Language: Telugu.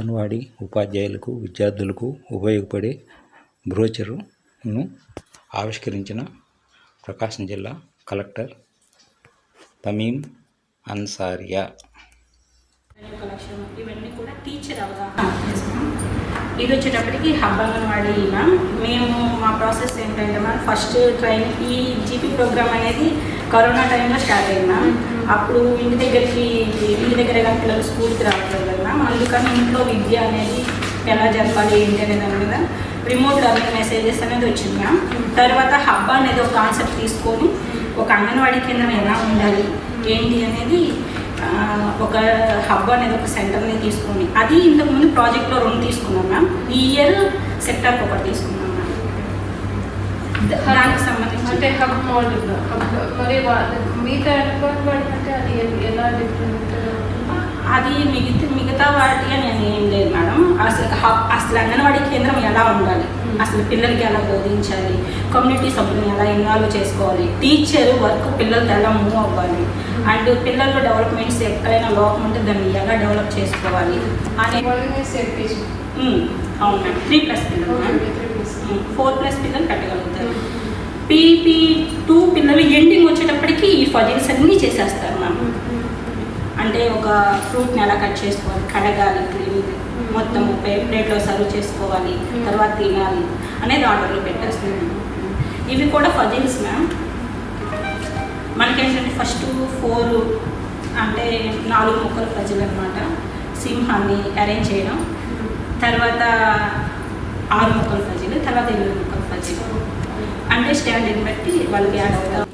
అంగన్వాడీ ఉపాధ్యాయులకు విద్యార్థులకు ఉపయోగపడే బ్రోచరును ఆవిష్కరించిన ప్రకాశం జిల్లా కలెక్టర్ తమీం అన్సారియా. కలెక్షన్ ఇవన్నీ కూడా టీచర్ అవగాహన ఇది వచ్చేటప్పటికి హబ్ అంగన్వాడీ మ్యామ్ మేము మా ప్రాసెస్ ఏంటంటే మ్యామ్ ఫస్ట్ ట్రైన్ ఈ జీపీ ప్రోగ్రామ్ అనేది కరోనా టైంలో స్టార్ట్ అయింది మ్యామ్ అప్పుడు ఇంటి దగ్గరికి ఇంటి దగ్గర పిల్లలు స్కూల్కి రావట్లేదు కదా మ్యామ్ అందుకని ఇంట్లో విద్య అనేది ఎలా జరపాలి ఏంటి అనే దాని మీద రిమోట్ లెర్నింగ్ మెసేజెస్ అనేది వచ్చింది మ్యామ్ తర్వాత హబ్ అనేది ఒక కాన్సెప్ట్ తీసుకొని ఒక అంగన్వాడీ కేంద్రం ఎలా ఉండాలి ఏంటి అనేది ఒక హబ్ అనేది ఒక సెంటర్ని తీసుకొని అది ఇంతకుముందు ప్రాజెక్ట్లో రెండు తీసుకున్నాం మ్యామ్ ఈ ఇయర్ సెక్టర్కి ఒకటి తీసుకున్నాం దానికి సంబంధించి. అంటే హబ్ మోడల్ హబ్ మరి వా- మిగతా డిపార్ట్మెంట్ అంటే అది ఎలా డిఫరెంట్ అది మిగతా మిగతా వాటి అని నేను ఏం లేదు. అసలు అసలు అంగన్వాడీ కేంద్రం ఎలా ఉండాలి? అసలు పిల్లలకి ఎలా బోధించాలి? కమ్యూనిటీ సభ్యులను ఎలా ఇన్వాల్వ్ చేసుకోవాలి? టీచర్ వర్క్ పిల్లలకి ఎలా మూవ్ అవ్వాలి? అండ్ పిల్లల్లో డెవలప్మెంట్స్ ఎక్కడైనా లోపం ఉంటే దాన్ని ఎలా డెవలప్ చేసుకోవాలి? అనే అవును మేడం త్రీ ప్లస్ పిల్లలు మ్యామ్ ఫోర్ ప్లస్ పిల్లలు పెట్టగలుగుతారు. పీపీ టూ పిల్లలు ఎండింగ్ వచ్చేటప్పటికి ఈ ఫజిల్స్ అన్నీ చేసేస్తారు మ్యామ్ అంటే ఒక ఫ్రూట్ని ఎలా కట్ చేసుకోవాలి. కడగాలి క్లీన్ మొత్తం ప్లేట్లో సర్వ్ చేసుకోవాలి. తర్వాత తినాలి అనేది ఆర్డర్లో పెట్టేస్తున్నాను ఇవి కూడా ఫజిల్స్ మ్యామ్. మనకేంటంటే ఫస్ట్ ఫోర్ అంటే నాలుగు ముక్కలు ఫజిల్ అనమాట సింహాన్ని అరేంజ్ చేయడం. తర్వాత ఆరు ముక్కలు ఫజిల్ తర్వాత ఎనిమిది ముక్కలు ఫజిల్. అంటే స్టాండర్డ్ని బట్టి వాళ్ళకి యాడ్ అవుతారు.